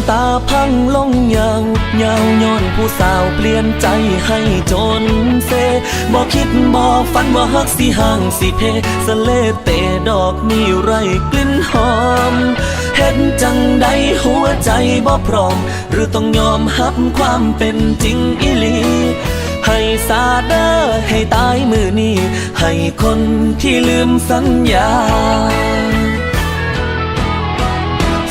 ำตาพังลงยาวยาวย้อนผู้สาวเปลี่ยนใจให้จนเซบอกคิดบอกฝันว่าฮักสิห่างสิเพสเลเตดอกมีไรกลิ่นหอมเห็นจังใดหัวใจบ่พร้อม หรือต้องยอมฮับความเป็นจริงอีหลีให้สาเดอให้ตายมือนี้ ให้คนที่ลืมสัญญา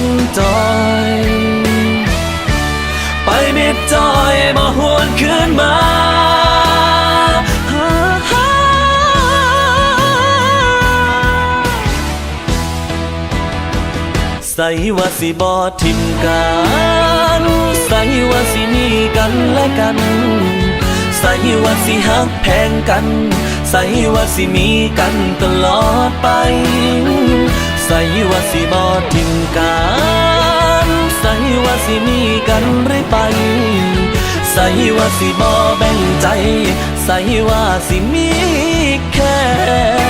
นจอย ไปมิดจอยมาหวนคืนมาใส่ว่าสิบอทิมกันใส่ว่าสิมีกันและกันใส่ว่าสิหักแพงกัน ใส่ว่าสิมีกันตลอดไป ใส่ว่าสิบอทิมกันใส่ว่าสิมีกันหรื่อไป ใส่ว่าสิบอแบ่งใจ ใส่ว่าสิมีแค่